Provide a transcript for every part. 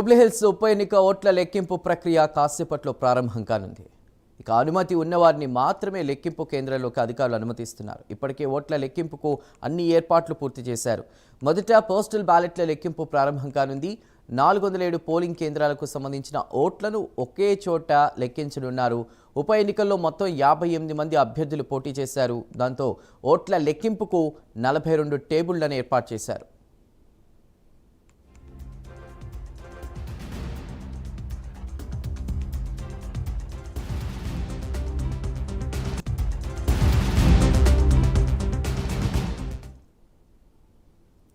జూబ్లీహిల్స్ ఉప ఎన్నిక ఓట్ల లెక్కింపు ప్రక్రియ కాసేపట్లో ప్రారంభం కానుంది. ఇక అనుమతి ఉన్నవారిని మాత్రమే లెక్కింపు కేంద్రంలోకి అధికారులు అనుమతిస్తున్నారు. ఇప్పటికే ఓట్ల లెక్కింపుకు అన్ని ఏర్పాట్లు పూర్తి చేశారు. మొదట పోస్టల్ బ్యాలెట్ల లెక్కింపు ప్రారంభం కానుంది. నాలుగు వందల ఏడు పోలింగ్ కేంద్రాలకు సంబంధించిన ఓట్లను ఒకే చోట లెక్కించనున్నారు. ఉప ఎన్నికల్లో మొత్తం యాభై ఎనిమిది మంది అభ్యర్థులు పోటీ చేశారు. దాంతో ఓట్ల లెక్కింపుకు నలభై రెండు టేబుళ్ళను ఏర్పాటు చేశారు.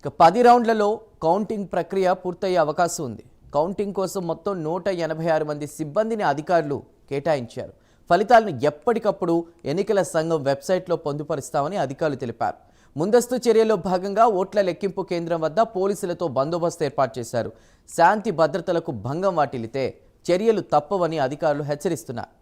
ఇక పది రౌండ్లలో కౌంటింగ్ ప్రక్రియ పూర్తయ్యే అవకాశం ఉంది. కౌంటింగ్ కోసం మొత్తం నూట ఎనభై ఆరు మంది సిబ్బందిని అధికారులు కేటాయించారు. ఫలితాలను ఎప్పటికప్పుడు ఎన్నికల సంఘం వెబ్సైట్లో పొందుపరుస్తామని అధికారులు తెలిపారు. ముందస్తు చర్యల్లో భాగంగా ఓట్ల లెక్కింపు కేంద్రం వద్ద పోలీసులతో బందోబస్తు ఏర్పాటు చేశారు. శాంతి భద్రతలకు భంగం వాటిల్లితే చర్యలు తప్పవని అధికారులు హెచ్చరిస్తున్నారు.